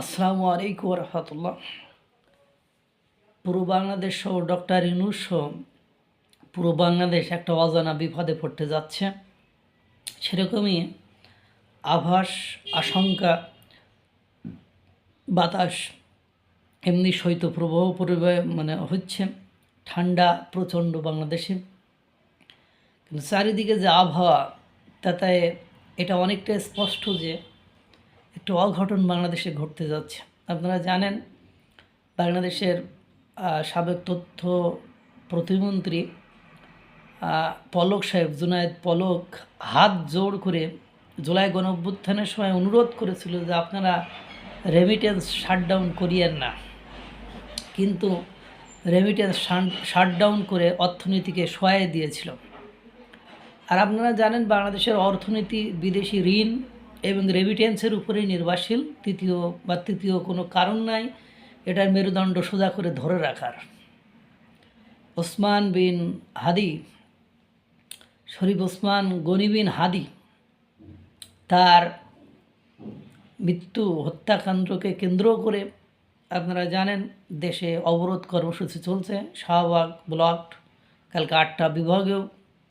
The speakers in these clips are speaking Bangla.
আসসালামু আলাইকুম রহমতুল্লাহ পুরো বাংলাদেশ সহ ডক্টর ইনুস পুরো বাংলাদেশ একটা অজানা বিপদে পড়তে যাচ্ছে। সেরকমই আভাস, আশঙ্কা, বাতাস এমনি শৈত্যপ্রবাহ পরিবাহ মানে হচ্ছে ঠান্ডা প্রচণ্ড বাংলাদেশে। কিন্তু চারিদিকে যে আবহাওয়া, তাতে এটা অনেকটা স্পষ্ট যে একটু অঘটন বাংলাদেশে ঘটতে যাচ্ছে। আপনারা জানেন, বাংলাদেশের সাবেক তথ্য প্রতিমন্ত্রী পলক সাহেব, জুনায়েদ পলক, হাত জোড় করে জুলাই গণ অভ্যুত্থানের সময় অনুরোধ করেছিল যে আপনারা রেমিটেন্স শাটডাউন করিয়েন না। কিন্তু রেমিটেন্স শাটডাউন করে অর্থনীতিকে সহায় দিয়েছিল। আর আপনারা জানেন, বাংলাদেশের অর্থনীতি বিদেশি ঋণ এবং রেমিটেন্সের উপরেই নির্ভরশীল, তৃতীয় বা তৃতীয় কোনো কারণ নাই, এটার মেরুদণ্ড সোজা করে ধরে রাখার। ওসমান বিন হাদি, শরীফ ওসমান গনি বিন হাদি, তার মৃত্যু হত্যাকাণ্ডকে কেন্দ্র করে আপনারা জানেন, দেশে অবরোধ কর্মসূচি চলছে, শাহবাগ ব্লক, কালকে আটটা বিভাগেও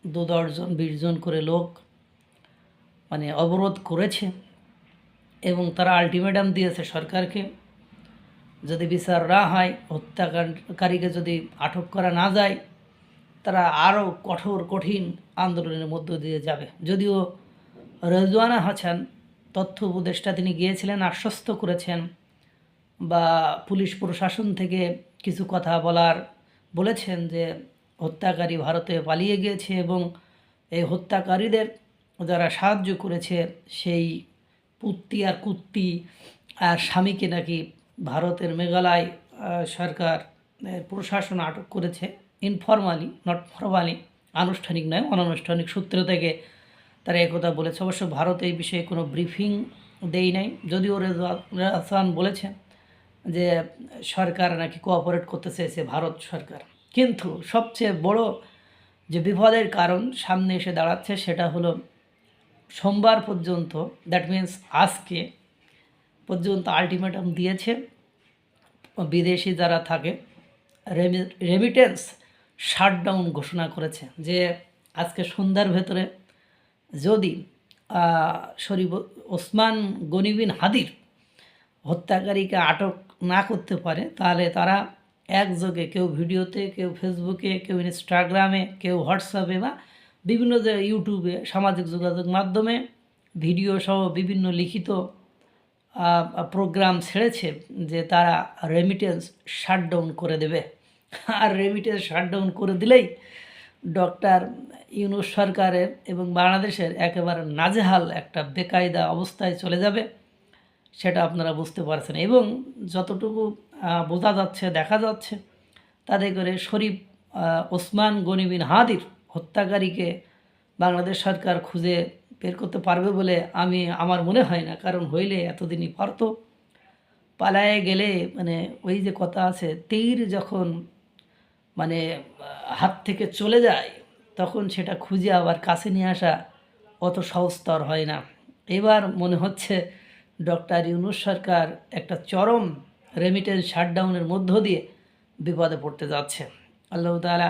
দু দশজন, বিশ জন করে লোক মানে অবরোধ করেছে এবং তারা আলটিমেটাম দিয়েছে সরকারকে, যদি বিচার না হয় হত্যাকারীকে যদি আটক করা না যায়, তারা আরও কঠোর, কঠিন আন্দোলনের মধ্য দিয়ে যাবে। যদিও রেজওয়ানা হাসান তথ্য উপদেষ্টা তিনি গিয়েছিলেন, আশ্বস্ত করেছেন বা পুলিশ প্রশাসন থেকে কিছু কথা বলার বলেছেন যে হত্যাকারী ভারতে পালিয়ে গিয়েছে এবং এই হত্যাকারীদের যারা সাহায্য করেছে সেই পুত্তি আর কুত্তি আর স্বামীকে নাকি ভারতের মেঘালয় সরকার প্রশাসন আটক করেছে। ইনফরমালি নট ফরমালি আনুষ্ঠানিক নয়, অনানুষ্ঠানিক সূত্র থেকে তারা একথা বলেছে। অবশ্য ভারত এই বিষয়ে কোনো ব্রিফিং দেই নাই। যদিও রেজওয়ান হাসান বলেছেন যে সরকার নাকি কোঅপারেট করতে চেয়েছে ভারত সরকার। কিন্তু সবচেয়ে বড় যে বিপদের কারণ সামনে এসে দাঁড়াচ্ছে সেটা হলো সোমবার পর্যন্ত দ্যাট মিন্স আজকে পর্যন্ত আলটিমেটাম দিয়েছে। বিদেশি যারা থাকে রেমি- রেমিটেন্স শাটডাউন ঘোষণা করেছে যে আজকে সন্ধ্যার ভেতরে যদি শরীফ ওসমান গনিবিন হাদির হত্যাকারীকে আটক না করতে পারে, তাহলে তারা একযোগে কেউ ভিডিওতে, কেউ ফেসবুকে, কেউ ইনস্টাগ্রামে, কেউ হোয়াটসঅ্যাপে বা বিভিন্ন যে ইউটিউবে সামাজিক যোগাযোগ মাধ্যমে ভিডিও সহ বিভিন্ন লিখিত প্রোগ্রাম ছেড়েছে যে তারা রেমিটেন্স শাটডাউন করে দেবে। আর রেমিটেন্স শাটডাউন করে দিলেই ডক্টর ইউনুস সরকারের এবং বাংলাদেশের একেবারে নাজেহাল একটা বেকায়দা অবস্থায় চলে যাবে, সেটা আপনারা বুঝতে পারছেন। এবং যতটুকু বোঝা যাচ্ছে, দেখা যাচ্ছে, তাতে করে শরীফ ওসমান গনিবিন হাদির হত্যাকারীকে বাংলাদেশ সরকার খুঁজে বের করতে পারবে বলে আমি, আমার মনে হয় না। কারণ হইলে এতদিনই পারতো। পালায়ে গেলে মানে ওই যে কথা আছে, তীর যখন মানে হাত থেকে চলে যায়, তখন সেটা খুঁজে আবার কাছে নিয়ে আসা অত সহজতর হয় না। এবার মনে হচ্ছে ডক্টর ইউনুস সরকার একটা চরম রেমিটেন্স শাটডাউনের মধ্য দিয়ে বিপদে পড়তে যাচ্ছে। আল্লাহ তাআলা